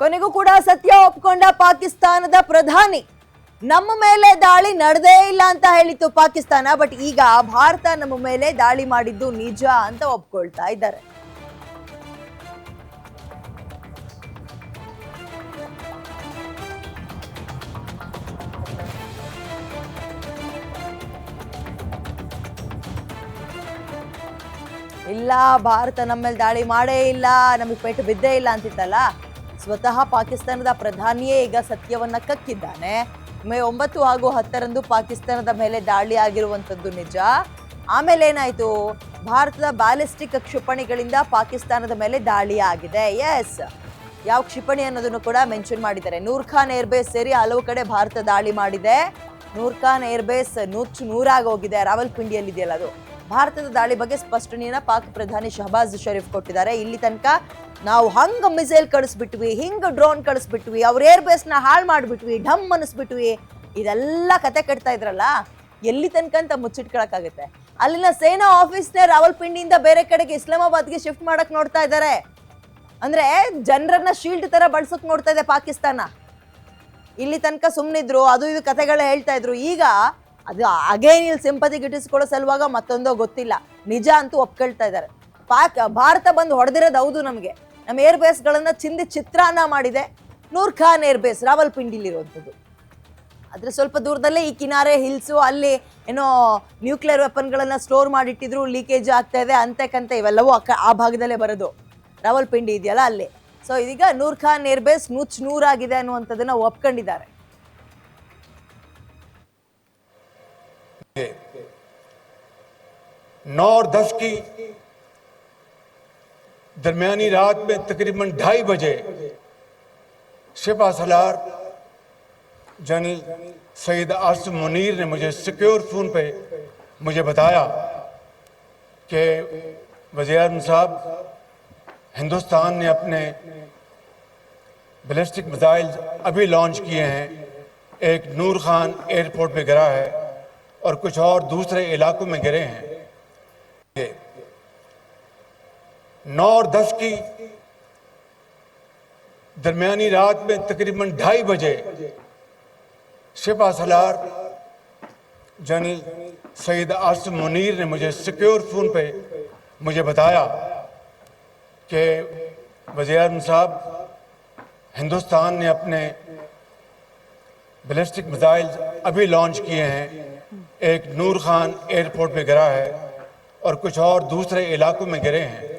ಕೊನೆಗೂ ಕೂಡ ಸತ್ಯ ಒಪ್ಕೊಂಡ ಪಾಕಿಸ್ತಾನದ ಪ್ರಧಾನಿ. ನಮ್ಮ ಮೇಲೆ ದಾಳಿ ನಡೆದೇ ಇಲ್ಲ ಅಂತ ಹೇಳಿತ್ತು ಪಾಕಿಸ್ತಾನ, ಬಟ್ ಈಗ ಭಾರತ ನಮ್ಮ ಮೇಲೆ ದಾಳಿ ಮಾಡಿದ್ದು ನಿಜ ಅಂತ ಒಪ್ಕೊಳ್ತಾ ಇದ್ದಾರೆ. ಇಲ್ಲ, ಭಾರತ ನಮ್ಮ ಮೇಲೆ ದಾಳಿ ಮಾಡೇ ಇಲ್ಲ, ನಮಗೆ ಪೇಟು ಬಿದ್ದೇ ಇಲ್ಲ ಅಂತಿತ್ತಲ್ಲ? ಸ್ವತಃ ಪಾಕಿಸ್ತಾನದ ಪ್ರಧಾನಿಯೇ ಈಗ ಸತ್ಯವನ್ನ ಕಕ್ಕಿದ್ದಾನೆ. ಮೇ ಒಂಬತ್ತು ಹಾಗೂ ಹತ್ತರಂದು ಪಾಕಿಸ್ತಾನದ ಮೇಲೆ ದಾಳಿ ಆಗಿರುವಂಥದ್ದು ನಿಜ. ಆಮೇಲೆ ಏನಾಯ್ತು? ಭಾರತದ ಬ್ಯಾಲಿಸ್ಟಿಕ್ ಕ್ಷಿಪಣಿಗಳಿಂದ ಪಾಕಿಸ್ತಾನದ ಮೇಲೆ ದಾಳಿ ಆಗಿದೆ. ಎಸ್ ಯಾವ ಕ್ಷಿಪಣಿ ಅನ್ನೋದನ್ನು ಕೂಡ ಮೆನ್ಷನ್ ಮಾಡಿದ್ದಾರೆ. ನೂರ್ಖಾನ್ ಏರ್ಬೇಸ್ ಸೇರಿ ಹಲವು ಕಡೆ ಭಾರತ ದಾಳಿ ಮಾಡಿದೆ. ನೂರ್ಖಾನ್ ಏರ್ಬೇಸ್ ನೂಚ್ ನೂರಾಗಿ ಹೋಗಿದೆ. ರಾವಲ್ಪಿಂಡಿಯಲ್ಲಿ ಇದೆಯಲ್ಲ ಅದು? ಭಾರತದ ದಾಳಿ ಬಗ್ಗೆ ಸ್ಪಷ್ಟನೆಯನ್ನ ಪಾಕ್ ಪ್ರಧಾನಿ ಶಹಬಾಜ್ ಶರೀಫ್ ಕೊಟ್ಟಿದ್ದಾರೆ. ಇಲ್ಲಿ ತನಕ ನಾವು ಹಂಗ ಮಿಸೈಲ್ ಕಳಿಸ್ಬಿಟ್ವಿ, ಹಿಂಗ ಡ್ರೋನ್ ಕಳಿಸ್ಬಿಟ್ವಿ, ಅವ್ರ ಏರ್ ಬೇಸ್ನ ಹಾಳು ಮಾಡಿಬಿಟ್ವಿ, ಢಮ್ ಅನ್ನಿಸ್ಬಿಟ್ವಿ ಇದೆಲ್ಲ ಕತೆ ಕಟ್ತಾ ಇದ್ರಲ್ಲ, ಎಲ್ಲಿ ತನಕ ಅಂತ ಮುಚ್ಚಿಟ್ಕೊಳಕ್ಕಾಗುತ್ತೆ? ಅಲ್ಲಿನ ಸೇನಾ ಆಫೀಸ್ನೇ ರಾವಲ್ಪಿಂಡಿಯಿಂದ ಬೇರೆ ಕಡೆಗೆ ಇಸ್ಲಾಮಾಬಾದ್ಗೆ ಶಿಫ್ಟ್ ಮಾಡಕ್ ನೋಡ್ತಾ ಇದ್ದಾರೆ. ಅಂದ್ರೆ ಜನರನ್ನ ಶೀಲ್ಡ್ ತರ ಬಳಸಕ್ ನೋಡ್ತಾ ಇದೆ ಪಾಕಿಸ್ತಾನ. ಇಲ್ಲಿ ತನಕ ಸುಮ್ಮನಿದ್ರು ಅದು ಇದು ಕಥೆಗಳ ಹೇಳ್ತಾ ಇದ್ರು. ಈಗ ಅದು ಅಗೇನ್ ಇಲ್ಲಿ ಸಿಂಪತಿ ಗಿಟ್ಟಿಸ್ಕೊಳ್ಳೋ ಸಲುವಾಗ ಮತ್ತೊಂದೋ ಗೊತ್ತಿಲ್ಲ. ನಿಜ ಅಂತೂ ಒಪ್ಕೊಳ್ತಾ ಇದ್ದಾರೆ. ಪಾಕ್, ಭಾರತ ಬಂದು ಹೊಡೆದಿರೋದು ಹೌದು ನಮಗೆ. ನಮ್ಮ ಏರ್ ಬೇಸ್ಗಳನ್ನು ಚಿಂದಿ ಚಿತ್ರಾನ್ನ ಮಾಡಿದೆ. ನೂರ್ ಖಾನ್ ಏರ್ ಬೇಸ್ ರಾವಲ್ಪಿಂಡಿಲಿರುವಂಥದ್ದು. ಆದರೆ ಸ್ವಲ್ಪ ದೂರದಲ್ಲೇ ಈ ಕಿನಾರೆ ಹಿಲ್ಸು, ಅಲ್ಲಿ ಏನೋ ನ್ಯೂಕ್ಲಿಯರ್ ವೆಪನ್ಗಳನ್ನು ಸ್ಟೋರ್ ಮಾಡಿಟ್ಟಿದ್ರು ಲೀಕೇಜ್ ಆಗ್ತಾ ಇದೆ ಅಂತಕ್ಕಂತೆ ಇವೆಲ್ಲವೂ ಅಕ್ಕ ಆ ಭಾಗದಲ್ಲೇ ಬರೋದು. ರಾವಲ್ಪಿಂಡಿ ಇದೆಯಲ್ಲ ಅಲ್ಲಿ. ಸೊ ಇದೀಗ ನೂರ್ ಖಾನ್ ಏರ್ ಬೇಸ್ ನೂಚ್ ನೂರಾಗಿದೆ ಅನ್ನುವಂಥದ್ದನ್ನು ಒಪ್ಕೊಂಡಿದ್ದಾರೆ. نو اور دس کی درمیانی رات میں تقریباً ڈھائی بجے شفا سلار جنرل سید آصم منیر نے مجھے سیکیور فون پہ مجھے بتایا کہ وزیر اعظم صاحب، ہندوستان نے اپنے بلیسٹک میزائل ابھی لانچ کیے ہیں۔ ایک نور خان ایئرپورٹ پہ گرا ہے۔ اور کچھ اور دوسرے علاقوں میں گرے ہیں۔ نو اور دس کی درمیانی رات میں تقریباً ڈھائی بجے شفا سلار یعنی سید آصف منیر نے مجھے سیکیور فون پہ مجھے بتایا کہ وزیر اعظم صاحب، ہندوستان نے اپنے بلسٹک میزائل ابھی لانچ کیے ہیں۔ ایک نور خان ایئرپورٹ پہ گرا ہے اور کچھ اور دوسرے علاقوں میں گرے ہیں۔